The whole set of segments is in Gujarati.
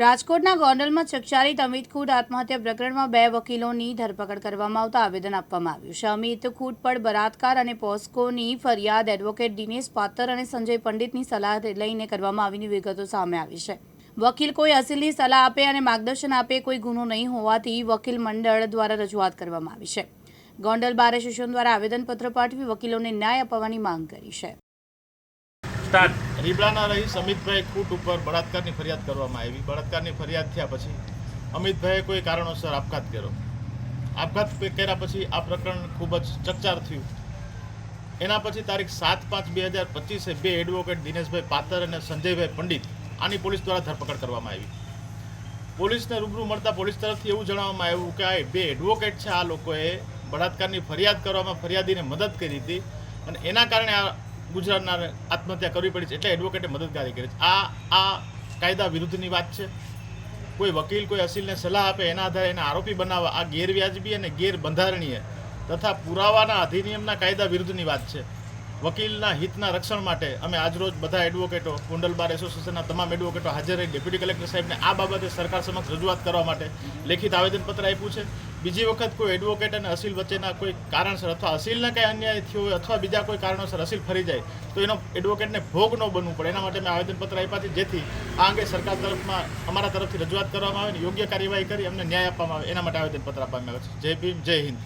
રાજકોટના ગોંડલમાં ચકચારી અમિત ખૂટ આત્મહત્યા પ્રકરણમાં બે વકીલોની ધરપકડ કરવામાં આવતા આવેદન આપવામાં આવ્યું છે. અમિત ખૂટ પર બળાત્કાર અને પોસ્કોની ફરિયાદ એડવોકેટ દિનેશ પાત્ર અને સંજય પંડિતની સલાહ લઈને કરવામાં આવીની વિગતો સામે આવી છે. વકીલ કોઈ અસીલની સલાહ આપે અને માર્ગદર્શન આપે કોઈ ગુનો નહીં હોવાથી વકીલ મંડળ દ્વારા રજૂઆત કરવામાં આવી છે. ગોંડલ બાર એસોસિએશન દ્વારા આવેદનપત્ર પાઠવી વકીલોને ન્યાય અપાવવાની માંગ કરી છે. સ્ટાર્ટ. રીબડાના રહી સમિતભાઈ ખૂટ ઉપર બળાત્કારની ફરિયાદ કરવામાં આવી. બળાત્કારની ફરિયાદ થયા પછી અમિતભાઈએ કોઈ કારણોસર આપઘાત કર્યો. આપઘાત કર્યા પછી આ પ્રકરણ ખૂબ જ ચકચાર થયું. એના પછી તારીખ સાત પાંચ બે હજાર પચીસે બે એડવોકેટ દિનેશભાઈ પાતર અને સંજયભાઈ પંડિત આની પોલીસ દ્વારા ધરપકડ કરવામાં આવી. પોલીસને રૂબરૂ મળતા પોલીસ તરફથી એવું જણાવવામાં આવ્યું કે આ બે એડવોકેટ છે. આ લોકોએ બળાત્કારની ફરિયાદ કરવામાં ફરિયાદીને મદદ કરી હતી અને એના કારણે આ ગુજરાતના આત્મહત્યા કરવી પડી છે એટલે એડવોકેટે મદદગારી કરી છે. આ આ કાયદા વિરુદ્ધની વાત છે. કોઈ વકીલ, કોઈ અસીલને સલાહ આપે એના આધારે એને આરોપી બનાવવા. આ ગેરવ્યાજબી અને ગેરબંધારણીય તથા પુરાવાના અધિનિયમના કાયદા વિરુદ્ધની વાત છે. વકીલના હિતના રક્ષણ માટે અમે આજરોજ બધા એડવોકેટો કુંડલ બાર એસોસિએશનના તમામ એડવોકેટો હાજર રહી ડેપ્યુટી કલેક્ટર સાહેબને આ બાબતે સરકાર સમક્ષ રજૂઆત કરવા માટે લેખિત આવેદનપત્ર આપ્યું છે. બીજી વખત કોઈ એડવોકેટ અને અસીલ વચ્ચેના કોઈ કારણસર અથવા અસીલના કંઈ અન્યાય થયો હોય અથવા બીજા કોઈ કારણોસર અસીલ ફરી જાય, તો એનો એડવોકેટને ભોગ ન બનવું પડે. એના માટે મેં આવેદનપત્ર આપ્યા છે. જેથી આ અંગે સરકાર તરફમાં અમારા તરફથી રજૂઆત કરવામાં આવે અને યોગ્ય કાર્યવાહી કરી અમને ન્યાય આપવામાં આવે. એના માટે આવેદનપત્ર આપવામાં આવે છે. જય ભીમ, જય હિન્દ.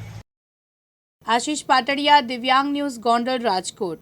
આશીષ પાટડિયા દિવ્યાંગ ન્યૂઝ ગોંડલ રાજકોટ.